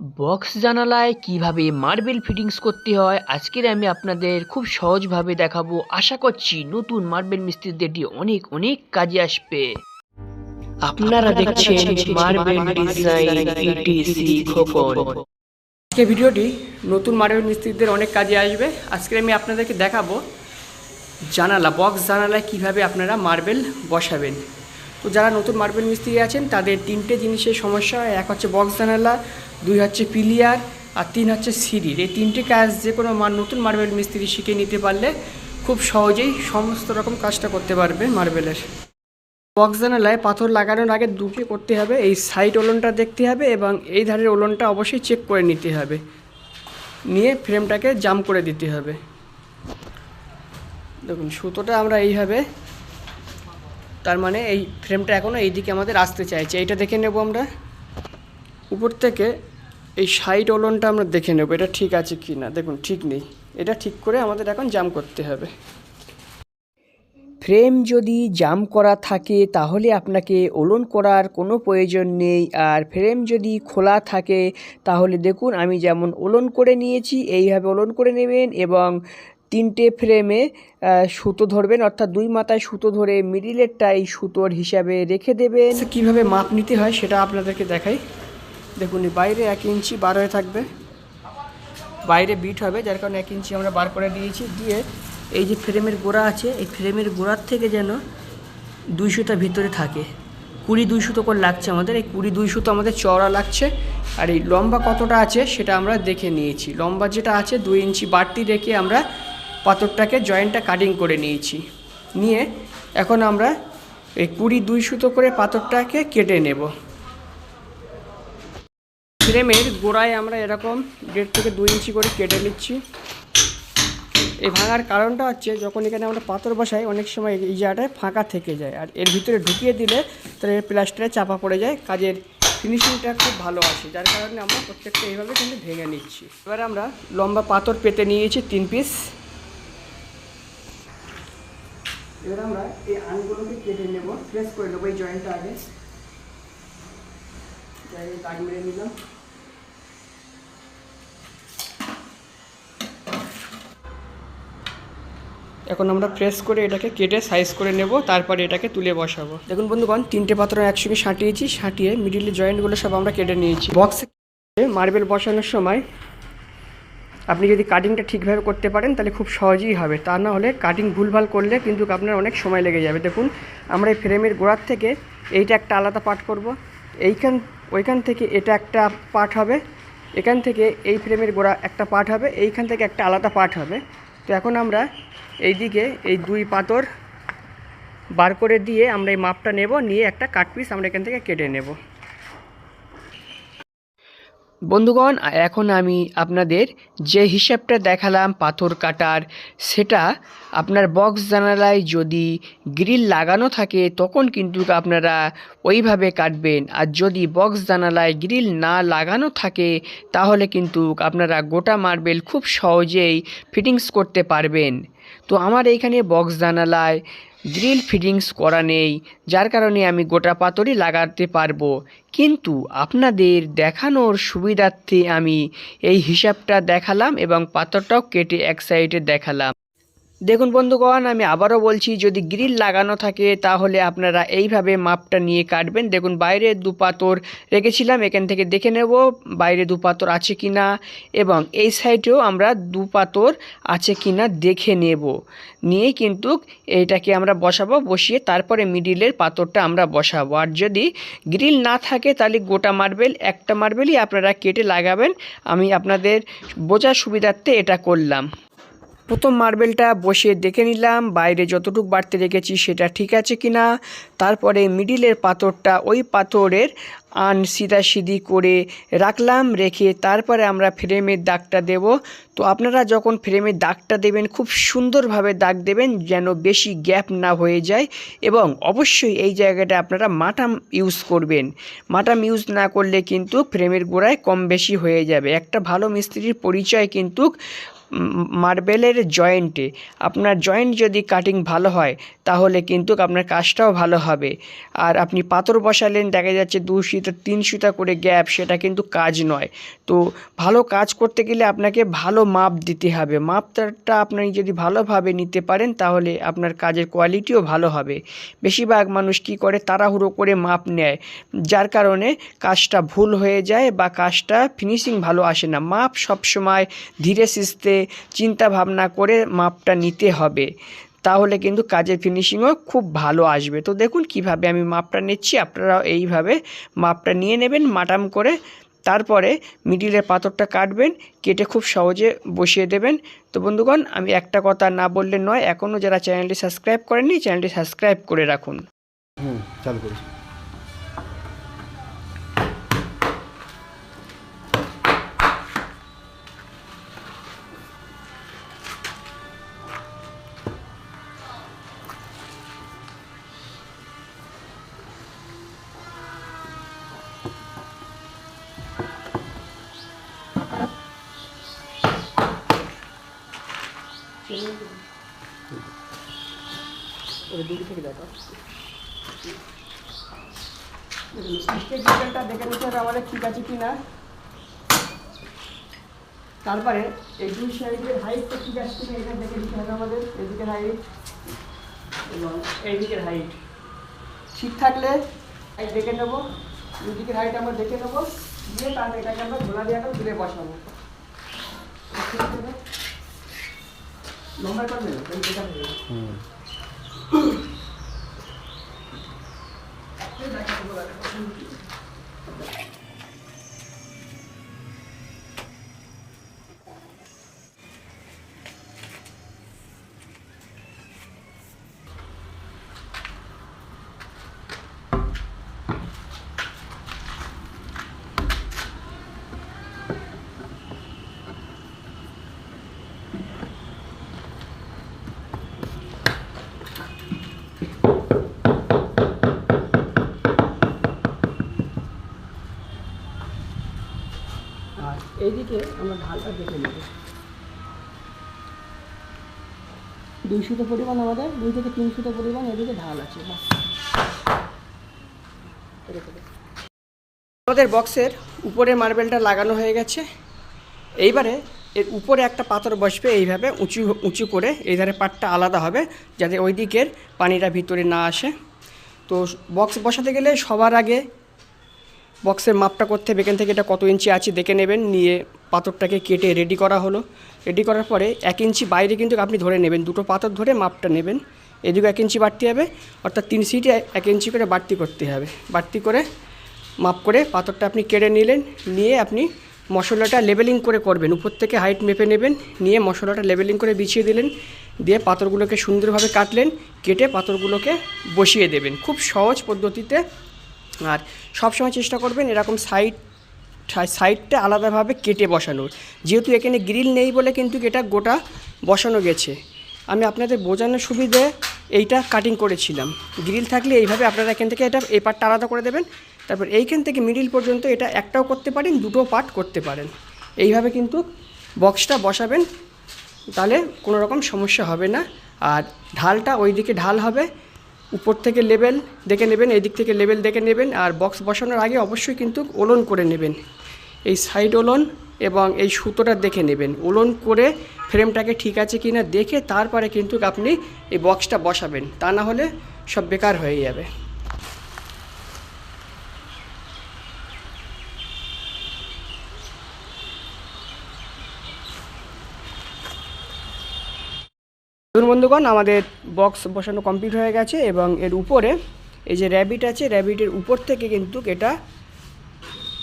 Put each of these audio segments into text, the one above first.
Box জানালায় কীভাবে marble fittings করতে হয় আজকের আমি আপনাদের খুব সহজভাবে দেখাবো। আশা করছি নতুন মার্বেল মিস্ত্রিদের এটি অনেক অনেক কাজে আসবে। আপনারা দেখছেন মার্বেল ডিজাইন ইটিসি খোকন। আজকে ভিডিওটি নতুন মার্বেল মিস্ত্রিদের অনেক কাজে আসবে। আজকে আমি আপনাদেরকে দেখাবো জানালা বক্স জানালায় কীভাবে আপনারা মার্বেল বসাবেন। তো যারা নতুন মার্বেল মিস্ত্রি আছেন, তাদের তিনটে জিনিসের সমস্যা। এক হচ্ছে বক্স জানালা দুই হচ্ছে পিলিয়ার, আর তিন হচ্ছে সিঁড়ির। এই তিনটে কাজ যে কোনো নতুন মার্বেল মিস্ত্রি শিখে নিতে পারলে খুব সহজেই সমস্ত রকম কাজটা করতে পারবে মার্বেলের। বক্স জানালায় পাথর লাগানোর আগে দুটো করতে হবে, এই সাইড ওলনটা দেখতে হবে এবং এই ধারের ওলনটা অবশ্যই চেক করে নিতে হবে। নিয়ে ফ্রেমটাকে জাম করে দিতে হবে। দেখুন, সুতোটা আমরা এইভাবে তার মানে এই ফ্রেমটা এখনও এই দিকে আমাদের আসতে চাইছে। এইটা দেখে নেব আমরা। উপর থেকে এই সাইড ওলনটা আমরা দেখে নেব, এটা ঠিক আছে কি না। দেখুন, ঠিক নেই। এটা ঠিক করে আমাদের এখন জাম করতে হবে। ফ্রেম যদি জাম করা থাকে, তাহলে আপনাকে ওলন করার কোনো প্রয়োজন নেই। আর ফ্রেম যদি খোলা থাকে, তাহলে দেখুন আমি যেমন ওলন করে নিয়েছি, এইভাবে ওলন করে নেবেন এবং তিনটে ফ্রেমে সুতো ধরবেন, অর্থাৎ দুই মাথায় সুতো ধরে মিডিলেরটাই সুতোর হিসাবে রেখে দেবেন। কীভাবে মাপ নিতে হয় সেটা আপনাদেরকে দেখাই। দেখুন, এই বাইরে এক ইঞ্চি বার হয়ে থাকবে। বাইরে বিট হবে, যার কারণে এক ইঞ্চি আমরা বার করে দিয়েছি। দিয়ে এই যে ফ্রেমের গোড়া আছে, এই ফ্রেমের গোড়ার থেকে যেন দুই সুতা ভিতরে থাকে। কুড়ি দুই সুতো করে লাগছে আমাদের। এই কুড়ি দুই সুতো আমাদের চওড়া লাগছে। আর এই লম্বা কতটা আছে সেটা আমরা দেখে নিয়েছি। লম্বা যেটা আছে, দুই ইঞ্চি বাড়তি রেখে আমরা পাথরটাকে জয়েন্টটা কাটিং করে নিয়েছি। নিয়ে এখন আমরা এই কুড়ি দুই সুতো করে পাথরটাকে কেটে নেব। ফ্রেমের গোড়ায় আমরা এরকম দেড় থেকে দুই ইঞ্চি করে কেটে নিচ্ছি। এই ভাঙার কারণটা হচ্ছে যখন এখানে আমরা পাথর বসাই, অনেক সময় এই জায়গাটায় ফাঁকা থেকে যায়। আর এর ভিতরে ঢুকিয়ে দিলে তাহলে প্লাস্টারে চাপা পড়ে যায়, কাজের ফিনিশিংটা খুব ভালো আসে। যার কারণে আমরা প্রত্যেকটা এইভাবে কিন্তু ভেঙে নিচ্ছি। এবার আমরা লম্বা পাথর পেতে নিয়েছি তিন পিস এবার আমরা এই আনগুলোকে কেটে নেব প্রেস করে নেব এই জয়েন্টটা আগে। দাগ মেরে নিলাম। এখন আমরা প্রেস করে এটাকে কেটে সাইজ করে নেব তারপরে এটাকে তুলে বসাবো। দেখুন বন্ধুগণ তিনটে পাত্র একসঙ্গে সাঁটিয়েছি সাঁটিয়ে মিডিলে জয়েন্টগুলো সব আমরা কেটে নিয়েছি। বক্সে মার্বেল বসানোর সময় আপনি যদি কাটিংটা ঠিকভাবে করতে পারেন, তাহলে খুব সহজেই হবে। তা না হলে কাটিং ভুলভাল করলে কিন্তু আপনার অনেক সময় লেগে যাবে। দেখুন, আমরা এই ফ্রেমের গোড়ার থেকে এইটা একটা আলাদা পার্ট করব। এইখান, ওইখান থেকে এটা একটা পার্ট হবে। এখান থেকে এই ফ্রেমের গোড়া একটা পার্ট হবে। এইখান থেকে একটা আলাদা পার্ট হবে। তো এখন আমরা এই দিকে এই দুই পাথর বার করে দিয়ে আমরা এই মাপটা নেব। নিয়ে একটা কাট পিস আমরা এখান থেকে কেটে নেব। বন্ধুগণ, এখন আমি আপনাদের যে হিসাবটা দেখালাম পাথর কাটার, সেটা আপনার বক্স জানালায় যদি গ্রিল লাগানো থাকে, তখন কিন্তু আপনারা ওইভাবে কাটবেন। আর যদি বক্স জানালায় গ্রিল না লাগানো থাকে, তাহলে কিন্তু আপনারা গোটা মার্বেল খুব সহজেই ফিটিংস করতে পারবেন। তো আমার এইখানে বক্স জানালায় গ্রিল ফিটিংস করা নেই, যার কারণে আমি গোটা পাথরই লাগাতে পারব। কিন্তু আপনাদের দেখানোর সুবিধার্থে আমি এই হিসাবটা দেখালাম এবং পাথরটাও কেটে এক সাইডে দেখালাম। দেখুন বন্ধুগণ, আমি আবারও বলছি, যদি গ্রিল লাগানো থাকে, তাহলে আপনারা এইভাবে মাপটা নিয়ে কাটবেন। দেখুন, বাইরে দু পাথর রেখেছিলাম, এখান থেকে দেখে নেব বাইরে দু পাথর আছে কি না এবং এই সাইডেও আমরা দু পাথর আছে কি না দেখে নেব। নিয়ে কিন্তু এইটাকে আমরা বসাবো, বসিয়ে তারপরে মিডিলের পাথরটা আমরা বসাবো। আর যদি গ্রিল না থাকে, তাহলে গোটা মার্বেল, একটা মার্বেলই আপনারা কেটে লাগাবেন। আমি আপনাদের বোঝার সুবিধার্থে এটা করলাম। প্রথম মার্বেলটা বসিয়ে দেখে নিলাম, বাইরে যতটুকু বাড়তে রেখেছি সেটা ঠিক আছে কি না তারপরে মিডিলের পাথরটা ওই পাথরের আন সিধাসিধি করে রাখলাম, রেখে তারপরে আমরা ফ্রেমের দাগটা দেব। তো আপনারা যখন ফ্রেমের দাগটা দেবেন, খুব সুন্দরভাবে দাগ দেবেন যেন বেশি গ্যাপ না হয়ে যায় এবং অবশ্যই এই জায়গাটা আপনারা মাটাম ইউজ করবেন। মাটাম ইউজ না করলে কিন্তু ফ্রেমের গোড়ায় কম বেশি হয়ে যাবে। একটা ভালো মিস্ত্রির পরিচয় কিন্তু মার্বেলের জয়েন্টে আপনার জয়েন্ট যদি কাটিং ভালো হয়, তাহলে কিন্তু আপনার কাজটাও ভালো হবে। আর আপনি পাথর বসালেন, দেখা যাচ্ছে দু সুতা, তিন সুতা করে গ্যাপ সেটা কিন্তু কাজ নয়। তো ভালো কাজ করতে গেলে আপনাকে ভালো মাপ দিতে হবে। মাপটা আপনি যদি ভালোভাবে নিতে পারেন, তাহলে আপনার কাজের কোয়ালিটিও ভালো হবে। বেশিরভাগ মানুষ কি করে? তাড়াহুড়ো করে মাপ নেয়। যার কারণে কাজটা ভুল হয়ে যায় বা কাজটা ফিনিশিং ভালো আসে না। মাপ সবসময় ধীরে সিস্তে চিন্তা ভাবনা করে মাপটা নিতে হবে। তাহলে কিন্তু কাজের ফিনিশিংও খুব ভালো আসবে। তো দেখুন কীভাবে আমি মাপটা নিচ্ছি, আপনারাও এইভাবে মাপটা নিয়ে নেবেন, মাটাম করে তারপরে মিডিলের পাথরটা কাটবেন, কেটে খুব সহজে বসিয়ে দেবেন। তো বন্ধুগণ, আমি একটা কথা না বললে নয়, এখনও যারা চ্যানেলটি সাবস্ক্রাইব করেননি চ্যানেলটি সাবস্ক্রাইব করে রাখুন। হুম, চালু করেছি। ওই দিক থেকে দেখো। ডিজাইনটা দেখে নিতে হবে আমাদের ঠিক আছে কি না তারপরে এই দুই সাইডের হাইটটা ঠিক আছে কিনা এটা দেখে নিতে হবে আমাদের এদিকের হাইট এবং এইদিকের হাইট ঠিক থাকলে হাইট দেখে নেব দুদিকের হাইট আমরা দেখে নেব দিয়ে তাহলে এটাকে আমরা ঝোলা দিয়ে একটা তুলে বসাবো। লম্বা করবে এটা হবে হুম আর এইদিকে আমরা ঢালটা দেখে নেব। দুই সুতো পরিমাণ আমাদের, দুই থেকে তিন সুতো পরিমাণ এদিকে ঢাল আছে আমাদের বক্সের উপরে মার্বেলটা লাগানো হয়ে গেছে। এইবারে এর উপরে একটা পাথর বসবে এইভাবে, উঁচু উঁচু করে এই ধারে পাটটা আলাদা হবে, যাতে ওই দিকের পানিটা ভিতরে না আসে। তো বক্স বসাতে গেলে সবার আগে বক্সের মাপটা করতে হবে। এখান থেকে এটা কত ইঞ্চি আছে দেখে নেবেন। নিয়ে পাথরটাকে কেটে রেডি করা হলো। রেডি করার পরে এক ইঞ্চি বাইরে কিন্তু আপনি ধরে নেবেন। দুটো পাথর ধরে মাপটা নেবেন। এদিকে এক ইঞ্চি বাড়তি হবে। অর্থাৎ তিন সিটে এক ইঞ্চি করে বাড়তি করতে হবে। বাড়তি করে মাপ করে পাথরটা আপনি কেড়ে নিলেন। নিয়ে আপনি মশলাটা লেবেলিং করে করবেন। উপর থেকে হাইট মেপে নেবেন। নিয়ে মশলাটা লেবেলিং করে বিছিয়ে দিলেন। দিয়ে পাথরগুলোকে সুন্দরভাবে কাটলেন। কেটে পাথরগুলোকে বসিয়ে দেবেন। খুব সহজ পদ্ধতিতে আর সবসময় চেষ্টা করবেন এরকম সাইড সাইডটা আলাদাভাবে কেটে বসানোর। যেহেতু এখানে গ্রিল নেই বলে কিন্তু এটা গোটা বসানো গেছে। আমি আপনাদের বোঝানোর সুবিধে এইটা কাটিং করেছিলাম। গ্রিল থাকলে এইভাবে আপনারা এখান থেকে এটা, এই পার্টটা আলাদা করে দেবেন। তারপর এইখান থেকে মিডিল পর্যন্ত এটা একটাও করতে পারেন, দুটো পার্ট করতে পারেন। এইভাবে কিন্তু বক্সটা বসাবেন, তাহলে কোনো রকম সমস্যা হবে না। আর ঢালটা ওই দিকে ঢাল হবে উপর থেকে লেবেল দেখে নেবেন, এদিক দিক থেকে লেবেল দেখে নেবেন আর বক্স বসানোর আগে অবশ্যই কিন্তু ওলন করে নেবেন। এই সাইড ওলন এবং এই সুতোটা দেখে নেবেন। ওলন করে ফ্রেমটাকে ঠিক আছে কি না দেখে তারপরে কিন্তু আপনি এই বক্সটা বসাবেন। তা না হলে সব বেকার হয়ে যাবে। দেখুন বন্ধুগণ, আমাদের বক্স বসানো কমপ্লিট হয়ে গেছে এবং এর উপরে এই যে র্যাবিট আছে র্যাবিটের উপর থেকে কিন্তু এটা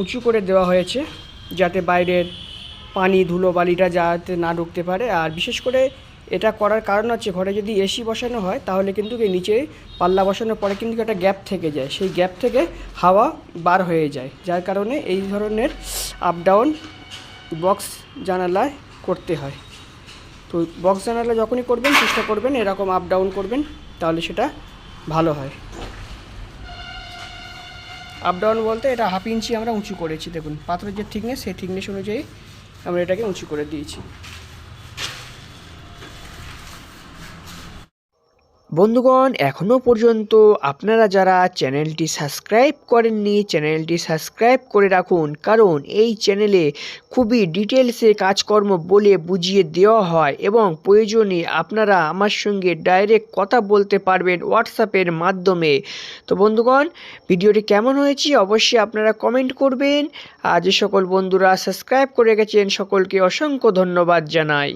উঁচু করে দেওয়া হয়েছে যাতে বাইরের পানি, ধুলো, বালিটা যাতে না ঢুকতে পারে। আর বিশেষ করে এটা করার কারণ হচ্ছে ঘরে যদি এসি বসানো হয়, তাহলে কিন্তু নিচে পাল্লা বসানোর পরে কিন্তু একটা গ্যাপ থেকে যায়। সেই গ্যাপ থেকে হাওয়া বার হয়ে যায়। যার কারণে এই ধরনের আপ ডাউন বক্স জানালায় করতে হয়। তো বক্স জানালা যখনই করবেন, চেষ্টা করবেন এরকম আপ ডাউন করবেন, তাহলে সেটা ভালো হয়। আপ ডাউন বলতে এটা হাফ ইঞ্চি আমরা উঁচু করেছি, দেখুন, পাথরের যে থিকনেস সেই থিকনেস অনুযায়ী আমরা এটাকে উঁচু করে দিয়েছি। বন্ধুগণ এখনও পর্যন্ত আপনারা যারা চ্যানেলটি সাবস্ক্রাইব করেননি, চ্যানেলটি সাবস্ক্রাইব করে রাখুন, কারণ এই চ্যানেলে খুবই ডিটেলসে কাজকর্ম বলে বুঝিয়ে দেওয়া হয় এবং প্রয়োজনে আপনারা আমার সঙ্গে ডাইরেক্ট কথা বলতে পারবেন হোয়াটসঅ্যাপের মাধ্যমে। তো বন্ধুগণ, ভিডিওটি কেমন হয়েছে অবশ্যই আপনারা কমেন্ট করবেন। আর যে সকল বন্ধুরা সাবস্ক্রাইব করে গেছেন, সকলকে অসংখ্য ধন্যবাদ জানাই।